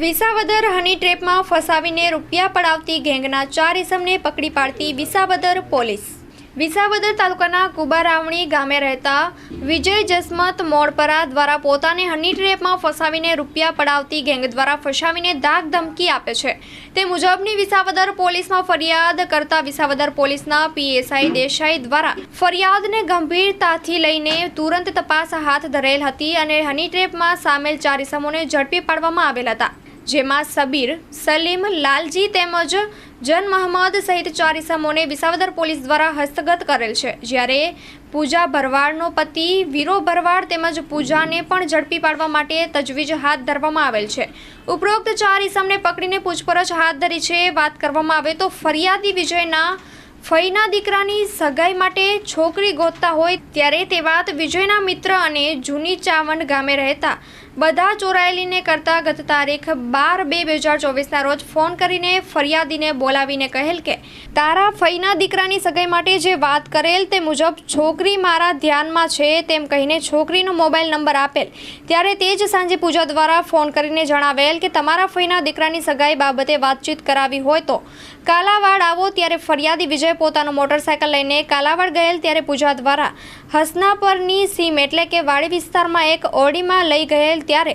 વિસાવદર હની ટ્રેપમાં ફસાવીને રૂપિયા પડાવતી ગેંગના ચાર ઇસમને પકડી પાડતી વિસાવદર પોલીસ. વિસાવદર તાલુકાના કુબારાવણી ગામે રહેતા વિજય જસમત મોડપરા દ્વારા પોતાને હની ટ્રેપમાં ફસાવીને રૂપિયા પડાવતી ગેંગ દ્વારા ફસાવીને દાગ ધમકી આપે છે. તે મુજબની વિસાવદર પોલીસમાં ફરિયાદ કરતા વિસાવદર પોલીસના પીએસઆઈ દેસાઈ દ્વારા ફરિયાદને ગંભીરતાથી લઈને તુરંત તપાસ હાથ ધરેલ હતી અને હની ટ્રેપમાં સામેલ ચાર ઇસમોને ઝડપી પાડવામાં આવેલ હતા. જેમાં સબીર, સલીમ, લાલજી તેમજ જન મહમદ સહિત ચાર ઇસમોને વિસાવદર પોલીસ દ્વારા હસ્તગત કરેલ છે. જ્યારે પૂજા ભરવાડનો પતિ વીરો ભરવાડ તેમજ પૂજાને પણ ઝડપી પાડવા માટે તજવીજ હાથ ધરવામાં આવેલ છે. ઉપરોક્ત ચાર ઇસમને પકડીને પૂછપરછ હાથ ધરી છે. વાત કરવામાં આવે તો ફરિયાદી વિજયના ફઈના દીકરાની સગાઈ માટે છોકરી ગોતતા હોય ત્યારે તે વાત વિજયના મિત્ર અને જૂની ચાવંડ ગામે રહેતા બધા ચોરાયેલીને કરતા ગત તારીખ બાર બે બે હજાર ચોવીસના રોજ ફોન કરીને ફરિયાદીને બોલાવીને કહેલ કે, તારા ફઈના દીકરાની સગાઈ માટે જે વાત કરેલ તે મુજબ છોકરી મારા ધ્યાનમાં છે તેમ કહીને છોકરીનો મોબાઈલ નંબર આપેલ. ત્યારે તે જ સાંજે પૂજા દ્વારા ફોન કરીને જણાવેલ કે, તમારા ફઈના દીકરાની સગાઈ બાબતે વાતચીત કરાવી હોય તો કાલાવાડ આવો. ત્યારે ફરિયાદી વિજય પોતાનો મોટરસાયકલ લઈને કાલાવડ ગયેલ ત્યારે પૂજા દ્વારા હસનાપરની સીમ એટલે કે વાડી વિસ્તારમાં એક ઓડીમાં લઈ ગયેલ ત્યારે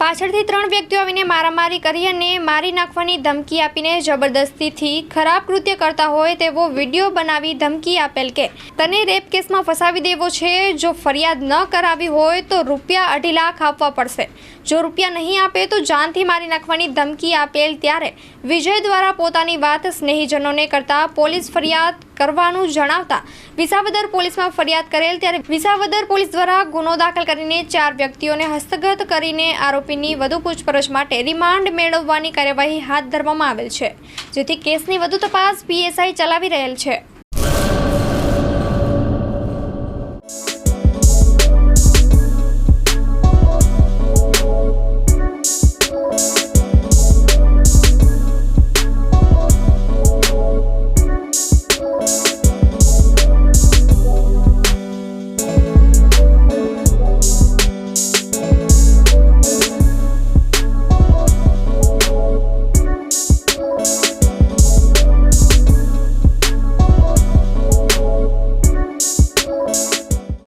પાછળથી ત્રણ વ્યક્તિઓ આવીને મારામારી કરી અને મારી નાખવાની ધમકી આપીને જબરદસ્તીથી ખરાબ કૃત્ય કરતા હોય તેવો વીડિયો બનાવી ધમકી આપેલ કે તને રેપ કેસમાં ફસાવી દેવો છે, જો ફરિયાદ ન કરાવી હોય તો રૂપિયા અઢી લાખ આપવા પડશે. જો રૂપિયા નહીં આપે તો જાનથી મારી નાખવાની ધમકી આપેલ ત્યારે વિજય દ્વારા પોતાની વાત સ્નેહીજનોને કરતા પોલીસ ફરિયાદ કરવાનું જણાવતા વિસાવદર પોલીસમાં ફરિયાદ કરેલ ત્યારે વિસાવદર પોલીસ દ્વારા ગુનો દાખલ કરીને ચાર વ્યક્તિઓને હસ્તગત કરીને આરોપીની વધુ પૂછપરછ માટે રિમાન્ડ મેળવવાની કાર્યવાહી હાથ ધરવામાં આવેલ છે, જેથી કેસની વધુ તપાસ પીએસઆઈ ચલાવી રહેલ છે.